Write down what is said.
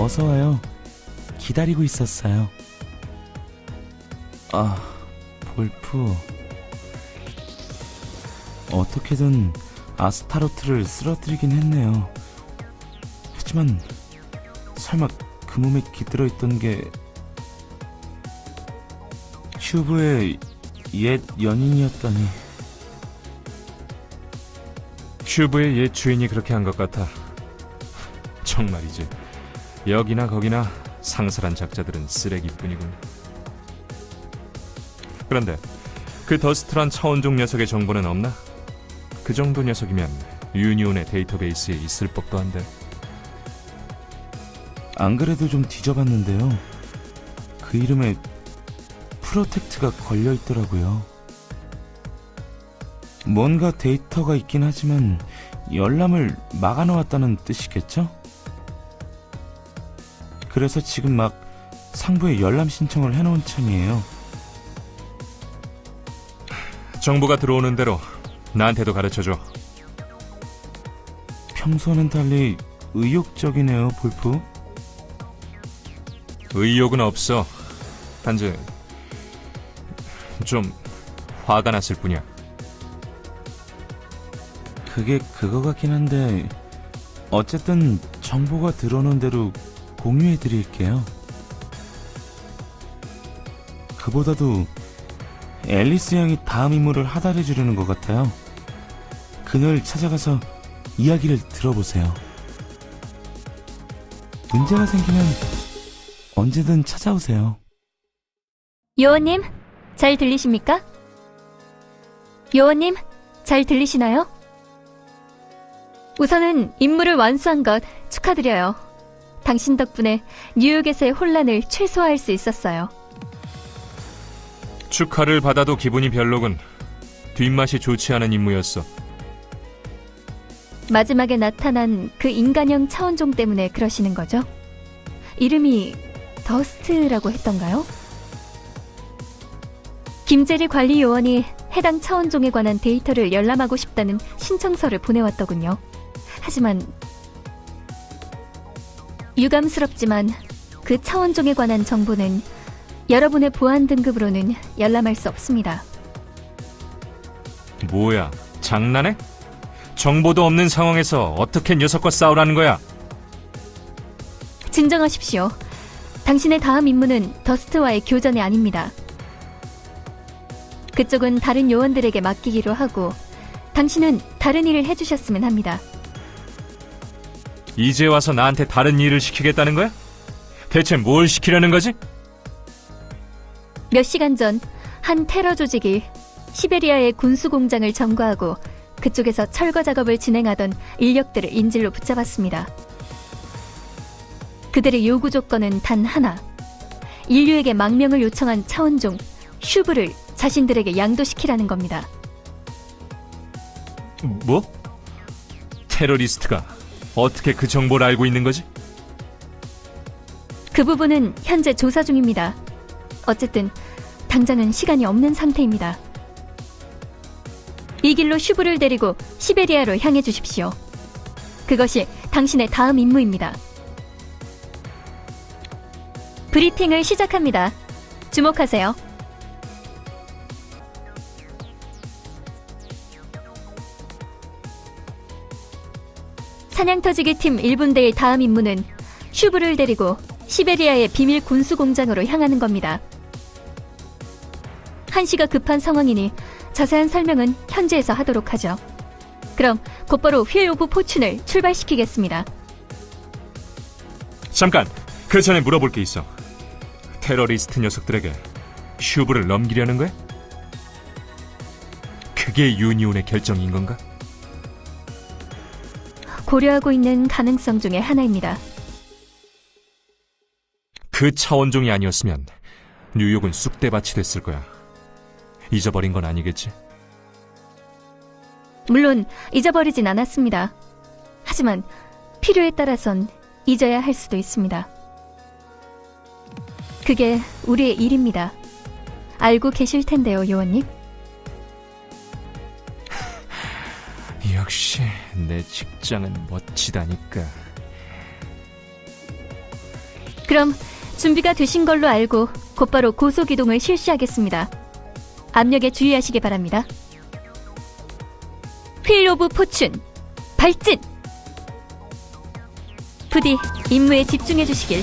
어서 와요. 기다리고 있었어요. 아, 볼프. 어떻게든 아스타로트를 쓰러뜨리긴 했네요. 하지만 설마 그 몸에 깃들어 있던 게 슈브의 옛 연인이었다니. 큐브의 옛 주인이 그렇게 한 것 같아. 정말이지. 여기나 거기나 상설한 작자들은 쓰레기뿐이군. 그런데 그 더스트란 차원종 녀석의 정보는 없나? 그 정도 녀석이면 유니온의 데이터베이스에 있을 법도 한데. 안 그래도 좀 뒤져봤는데요. 그 이름에 프로텍트가 걸려 있더라고요. 뭔가 데이터가 있긴 하지만 열람을 막아놓았다는 뜻이겠죠? 그래서 지금 막 상부에 열람 신청을 해놓은 참이에요. 정보가 들어오는 대로 나한테도 가르쳐줘. 평소와는 달리 의욕적이네요, 볼프. 의욕은 없어. 단지 좀 화가 났을 뿐이야. 그게 그거 같긴 한데 어쨌든 정보가 들어오는 대로 공유해 드릴게요. 그보다도 앨리스 양이 다음 임무를 하달해 주려는 것 같아요. 그녀를 찾아가서 이야기를 들어보세요. 문제가 생기면 언제든 찾아오세요. 요원님, 잘 들리십니까? 요원님, 잘 들리시나요? 우선은 임무를 완수한 것 축하드려요. 당신 덕분에 뉴욕에서의 혼란을 최소화할 수 있었어요. 축하를 받아도 기분이 별로군. 뒷맛이 좋지 않은 임무였어. 마지막에 나타난 그 인간형 차원종 때문에 그러시는 거죠? 이름이 더스트라고 했던가요? 김재리 관리 요원이 해당 차원종에 관한 데이터를 열람하고 싶다는 신청서를 보내왔더군요. 하지만 유감스럽지만 그 차원종에 관한 정보는 여러분의 보안 등급으로는 열람할 수 없습니다. 뭐야, 장난해? 정보도 없는 상황에서 어떻게 녀석과 싸우라는 거야? 진정하십시오. 당신의 다음 임무는 더스트와의 교전이 아닙니다. 그쪽은 다른 요원들에게 맡기기로 하고 당신은 다른 일을 해주셨으면 합니다. 이제 와서 나한테 다른 일을 시키겠다는 거야? 대체 뭘 시키려는 거지? 몇 시간 전 한 테러 조직이 시베리아의 군수 공장을 점거하고 그쪽에서 철거 작업을 진행하던 인력들을 인질로 붙잡았습니다. 그들의 요구 조건은 단 하나. 인류에게 망명을 요청한 차원종 슈브를 자신들에게 양도시키라는 겁니다. 뭐? 테러리스트가 어떻게 그 정보를 알고 있는 거지? 그 부분은 현재 조사 중입니다. 어쨌든 당장은 시간이 없는 상태입니다. 이 길로 슈브를 데리고 시베리아로 향해 주십시오. 그것이 당신의 다음 임무입니다. 브리핑을 시작합니다. 주목하세요. 사냥터지기 팀 1분대의 다음 임무는 슈브를 데리고 시베리아의 비밀 군수 공장으로 향하는 겁니다. 한시가 급한 상황이니 자세한 설명은 현지에서 하도록 하죠. 그럼 곧바로 휠 오브 포춘을 출발시키겠습니다. 잠깐, 그 전에 물어볼 게 있어. 테러리스트 녀석들에게 슈브를 넘기려는 거야? 그게 유니온의 결정인 건가? 고려하고 있는 가능성 중에 하나입니다. 그 차원종이 아니었으면 뉴욕은 쑥대밭이 됐을 거야. 잊어버린 건 아니겠지? 물론 잊어버리진 않았습니다. 하지만 필요에 따라선 잊어야 할 수도 있습니다. 그게 우리의 일입니다. 알고 계실 텐데요, 요원님. 역시 내 직장은 멋지다니까. 그럼 준비가 되신 걸로 알고 곧바로 고속 이동을 실시하겠습니다. 압력에 주의하시기 바랍니다. 휠 오브 포춘 발진! 부디 임무에 집중해 주시길